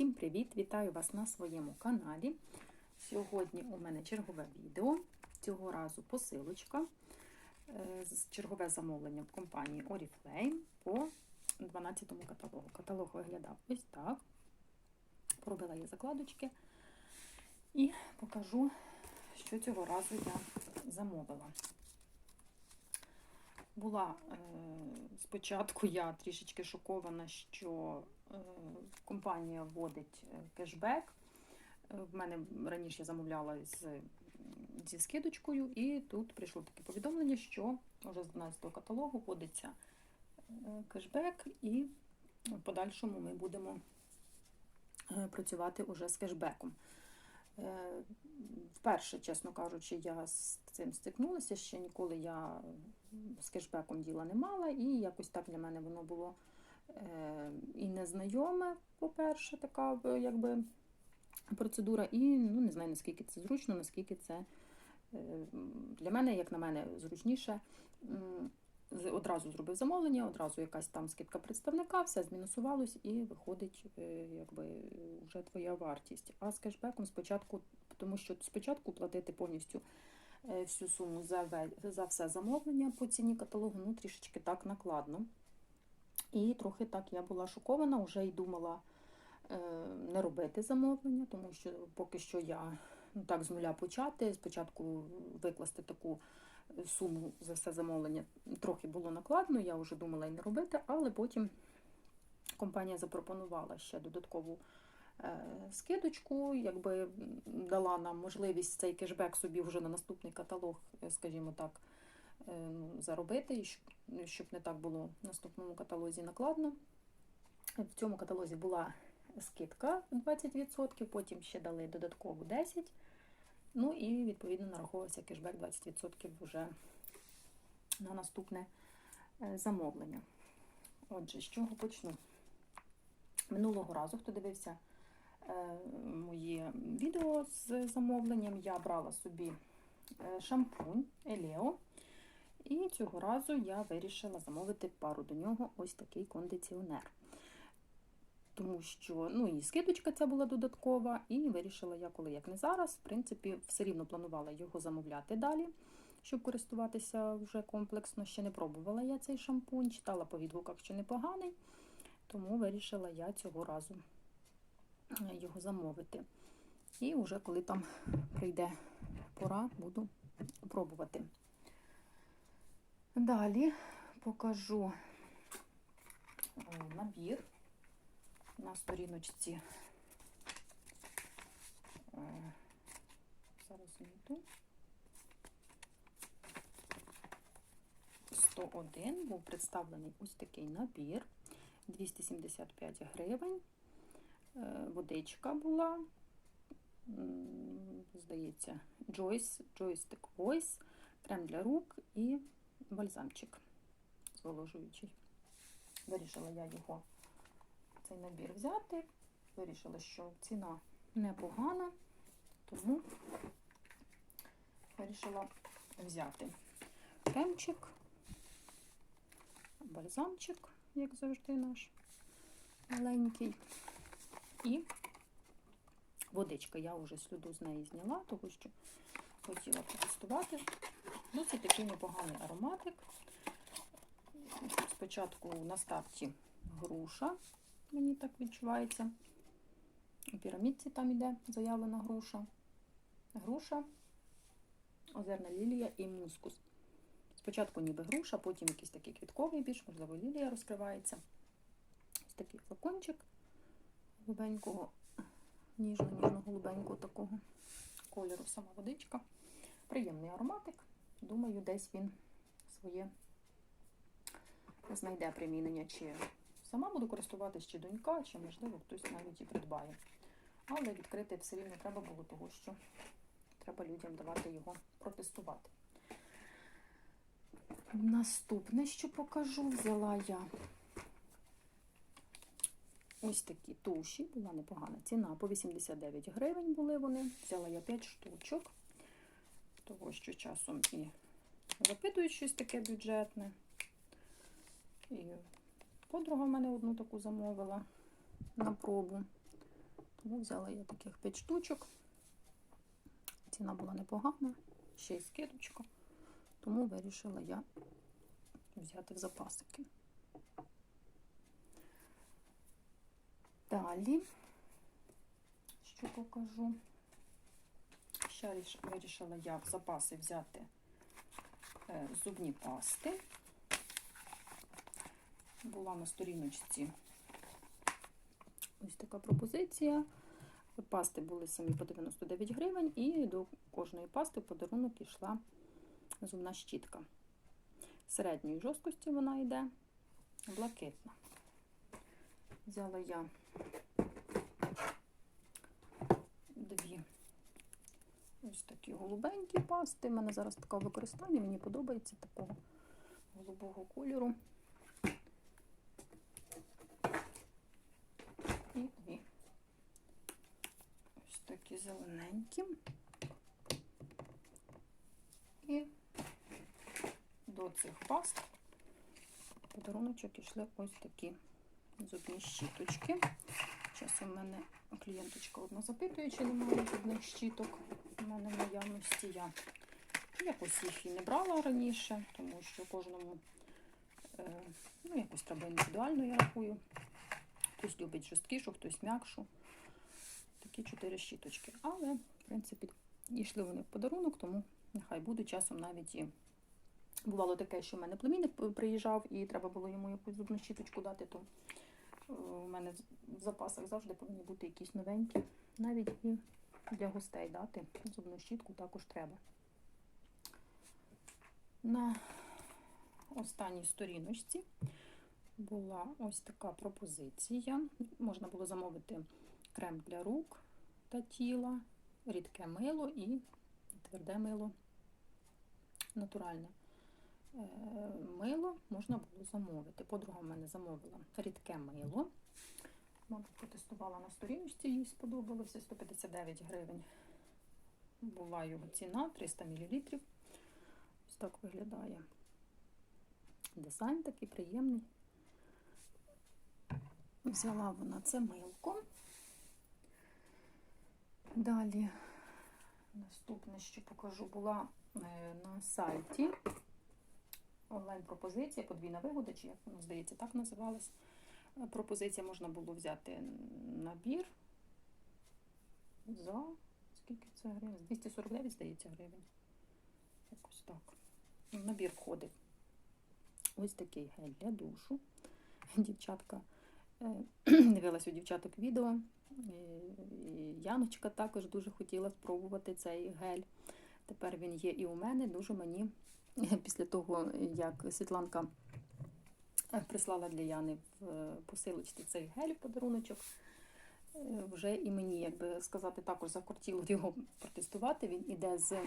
Всім привіт! Вітаю вас на своєму каналі. Сьогодні у мене чергове відео. Цього разу посилочка. е, з- Чергове замовлення в компанії Oriflame по 12 каталогу. Каталог виглядав ось так. Поробила я закладочки і покажу, що цього разу я замовила. Була е, спочатку я трішечки шокована, що компанія вводить е, кешбек. Е, В мене раніше я замовляла з, зі скидочкою, і тут прийшло таке повідомлення, що вже з 12 каталогу вводиться е, кешбек, і в подальшому ми будемо е, працювати уже з кешбеком. Е, Вперше, чесно кажучи, я з цим стикнулася. Ще ніколи я з кешбеком діла не мала, і якось так для мене воно було е, і незнайоме, по-перше, така е, якби процедура, і ну, не знаю, наскільки це зручно, наскільки це е, для мене, як на мене, зручніше. Одразу зробив замовлення, одразу якась там скидка представника, все змінусувалось і виходить е, якби вже твоя вартість. А з кешбеком спочатку, тому що спочатку платити повністю е, всю суму за, за все замовлення по ціні каталогу, ну трішечки так накладно. І трохи так я була шокована, вже й думала е, не робити замовлення, тому що поки що я ну, так з нуля почати. Спочатку викласти таку суму за все замовлення трохи було накладно, я вже думала і не робити, але потім компанія запропонувала ще додаткову е, скидочку, якби дала нам можливість цей кешбек собі вже на наступний каталог, е, скажімо так, заробити, і щоб, щоб не так було в наступному каталозі накладно. В цьому каталозі була скидка 20%, потім ще дали додаткову 10%. Ну і відповідно нараховувався кешбек 20% вже на наступне е, замовлення. Отже, з чого почну? Минулого разу, хто дивився е, моє відео з замовленням, я брала собі е, шампунь Елео. І цього разу я вирішила замовити пару до нього ось такий кондиціонер. Тому що ну і скидочка ця була додаткова, і вирішила я, коли як не зараз, в принципі, все рівно планувала його замовляти далі, щоб користуватися вже комплексно. Ще не пробувала я цей шампунь, читала по відгуках, що непоганий, тому вирішила я цього разу е, його замовити. І вже коли там прийде пора, буду пробувати. Далі покажу е, набір на сторіночці. Е, Зараз знайду. 101 був представлений ось такий набір. 275 гривень. Е, Водичка була. Здається, Joyce, Joystick Voice, крем для рук і бальзамчик зволожуючий. Вирішила я його цей набір взяти. Вирішила, що ціна непогана, тому вирішила взяти кремчик, бальзамчик, як завжди, наш маленький. І водичка. Я вже сліду з неї зняла, тому що хотіла протестувати. Досить такий непоганий ароматик. Спочатку на старті груша, мені так відчувається. У пірамідці там іде заявлена груша. Груша, озерна лілія і мускус. Спочатку ніби груша, потім якийсь такий квітковий більш, можливо, лілія розкривається. Ось такий флакончик голубенького, ніжно-ніжно-голубенького такого кольору сама водичка. Приємний ароматик. Думаю, десь він своє знайде примінення, чи сама буду користуватись, чи донька, чи, можливо, хтось навіть і придбає. Але відкрити все рівно треба було, того що треба людям давати його протестувати. Наступне, що покажу, взяла я ось такі туші, була непогана ціна, по 89 гривень були вони. Взяла я 5 штучок, того що часом і запитують щось таке бюджетне. І подруга в мене одну таку замовила на пробу. Тому взяла я таких 5 штучок. Ціна була непогана, ще й скидочка. Тому вирішила я взяти в запасики. Далі, що покажу. Ще вирішила я в запаси взяти е, зубні пасти. Була на сторіночці ось така пропозиція. Пасти були самі по 99 гривень, і до кожної пасти в подарунок йшла зубна щітка. Середньої жорсткості вона йде блакитна. Взяла я дві ось такі голубенькі пасти. У мене зараз таке використання, мені подобається такого голубого кольору. І дві ось такі зелененькі. І до цих паст подаруночок ішли ось такі зубні щіточки. Зараз у мене клієнточка одна запитує, чи немає зубних щіток. У мене в наявності я якось їх і не брала раніше, тому що кожному е, ну, якось треба індивідуально, я рахую. Хтось любить жорсткішу, хтось м'якшу. Такі чотири щіточки. Але, в принципі, йшли вони в подарунок, тому нехай буде часом навіть і. Бувало таке, що в мене племінник приїжджав і треба було йому якусь зубну щіточку дати, то у мене в запасах завжди повинні бути якісь новенькі. Навіть і для гостей дати зубну щітку також треба. На останній сторіночці була ось така пропозиція. Можна було замовити крем для рук та тіла, рідке мило і тверде мило натуральне. Е, Мило можна було замовити. Подруга в мене замовила рідке мило. Мабуть, потестувала на сторіночці, їй сподобалося 159 гривень. Була ціна 300 мл. Ось так виглядає. Дизайн такий приємний. Взяла вона це милко. Далі, наступне, що покажу, була е, на сайті онлайн-пропозиція, подвійна вигода, чи як воно здається, так називалась. Е, Пропозиція можна було взяти набір за скільки це гривень? 249, здається, гривень. Якось так. Набір входить ось такий гель для душу. Дівчатка е, дивилась у дівчаток відео. І Яночка також дуже хотіла спробувати цей гель. Тепер він є і у мене. Дуже мені після того, як Світланка прислала для Яни в е, посилочці цей гель в подаруночок, е, вже і мені, як би сказати, також закортіло його протестувати. Він іде з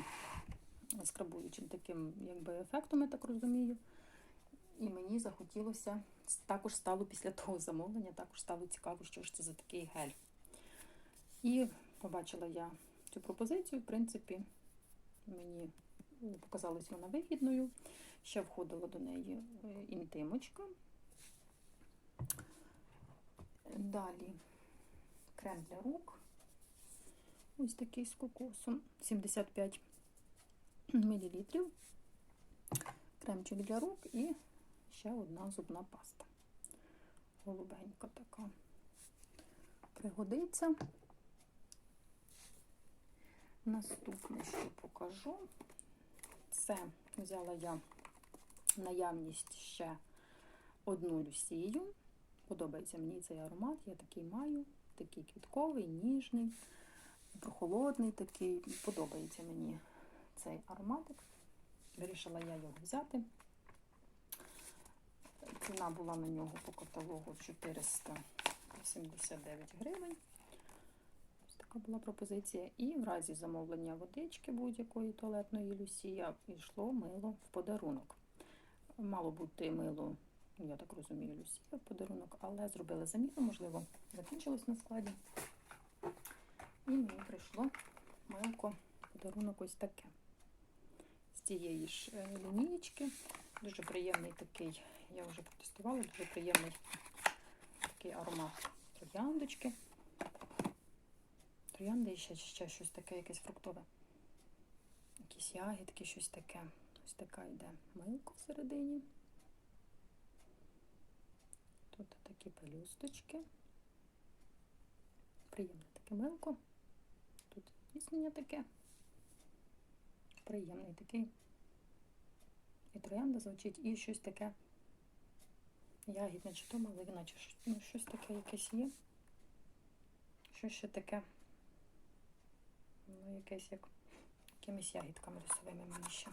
скрабуючим таким якби, ефектом, я так розумію. І мені захотілося, також стало після того замовлення, також стало цікаво, що ж це за такий гель. І побачила я цю пропозицію, в принципі, мені показалась вона вигідною. Ще входила до неї е, інтимочка. Далі крем для рук. Ось такий з кокосом. 75 мл. Кремчик для рук і ще одна зубна паста. Голубенька така. Пригодиться. Наступне, що покажу, це взяла я наявність ще одну люсію. Подобається мені цей аромат, я такий маю, такий квітковий, ніжний, прохолодний такий. Подобається мені цей ароматик. Вирішила я його взяти. Ціна була на нього по каталогу 479 гривень. Така була пропозиція. І в разі замовлення водички будь-якої туалетної Люсія йшло мило в подарунок. Мало бути мило, я так розумію, Люсія в подарунок, але зробили заміну, можливо, закінчилось на складі. І мені прийшло милко подарунок ось таке. З цієї ж е, лінієчки. Дуже приємний такий, я вже протестувала, дуже приємний такий аромат трояндочки. Троянди і ще, ще щось таке, якесь фруктове. Якісь ягідки, щось таке. Ось така йде милка всередині. Тут такі пелюсточки. Приємне таке милко. Тут тіснення таке. Приємний такий. І троянда звучить, і щось таке ягідне, чи то малина, чи щось, ну, щось таке якесь є. Що ще таке? Ну, якесь як якимись ягідками лісовими мені ще.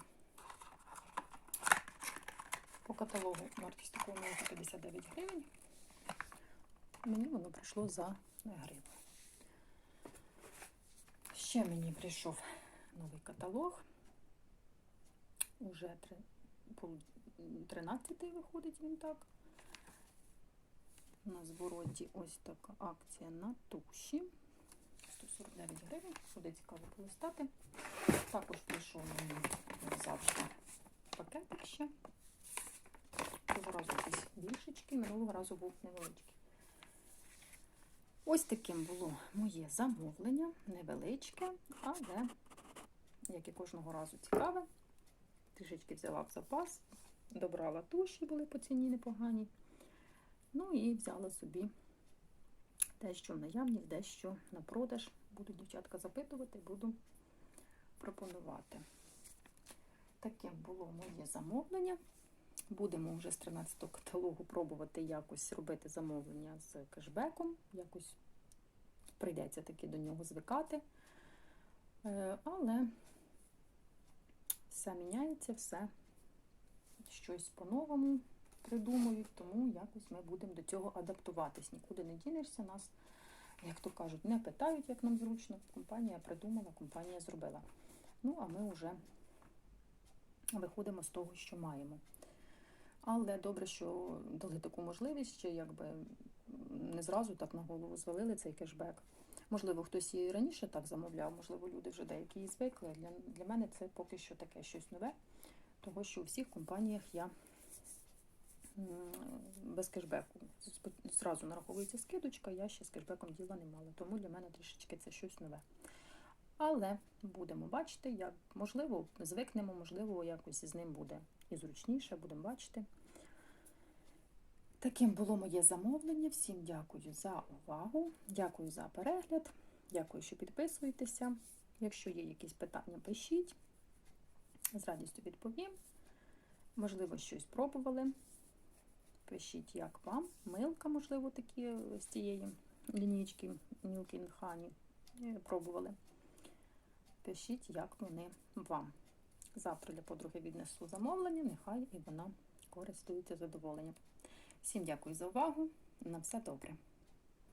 По каталогу вартість такого милка 59 гривень. Мені воно прийшло за гривню. Ще мені прийшов новий каталог. Уже три, пол- 13 виходить він так. На звороті ось така акція на туші. 149 гривень. Буде цікаво полистати. Також прийшов мені завжди пакетик ще. Цього разу якісь більшечки, минулого разу був невеличкий. Ось таким було моє замовлення, невеличке, але, як і кожного разу, цікаве. Трішечки взяла в запас, добрала туші, були по ціні непогані. Ну і взяла собі дещо в наявність, дещо на продаж. Буду дівчатка запитувати, буду пропонувати. Таким було моє замовлення. Будемо вже з 13-го каталогу пробувати якось робити замовлення з кешбеком. Якось прийдеться таки до нього звикати. Е, Але все міняється, все щось по-новому придумують, тому якось ми будемо до цього адаптуватись. Нікуди не дінешся, нас, як то кажуть, не питають, як нам зручно. Компанія придумала, компанія зробила. Ну, а ми вже виходимо з того, що маємо. Але добре, що дали таку можливість, ще якби не зразу так на голову звалили цей кешбек. Можливо, хтось і раніше так замовляв, можливо, люди вже деякі і звикли. Для, для мене це поки що таке щось нове, того що у всіх компаніях я без кешбеку. Зразу нараховується скидочка, я ще з кешбеком діла не мала, тому для мене трішечки це щось нове. Але будемо бачити, як можливо, звикнемо, можливо, якось з ним буде і зручніше, будемо бачити. Таким було моє замовлення. Всім дякую за увагу, дякую за перегляд, дякую, що підписуєтеся. Якщо є якісь питання, пишіть. З радістю відповім. Можливо, щось пробували. Пишіть, як вам. Милка, можливо, такі з цієї лінійки Хані е, пробували. Пишіть, як вони вам. Завтра для подруги віднесу замовлення, нехай і вона користується задоволенням. Всім дякую за увагу. На все добре.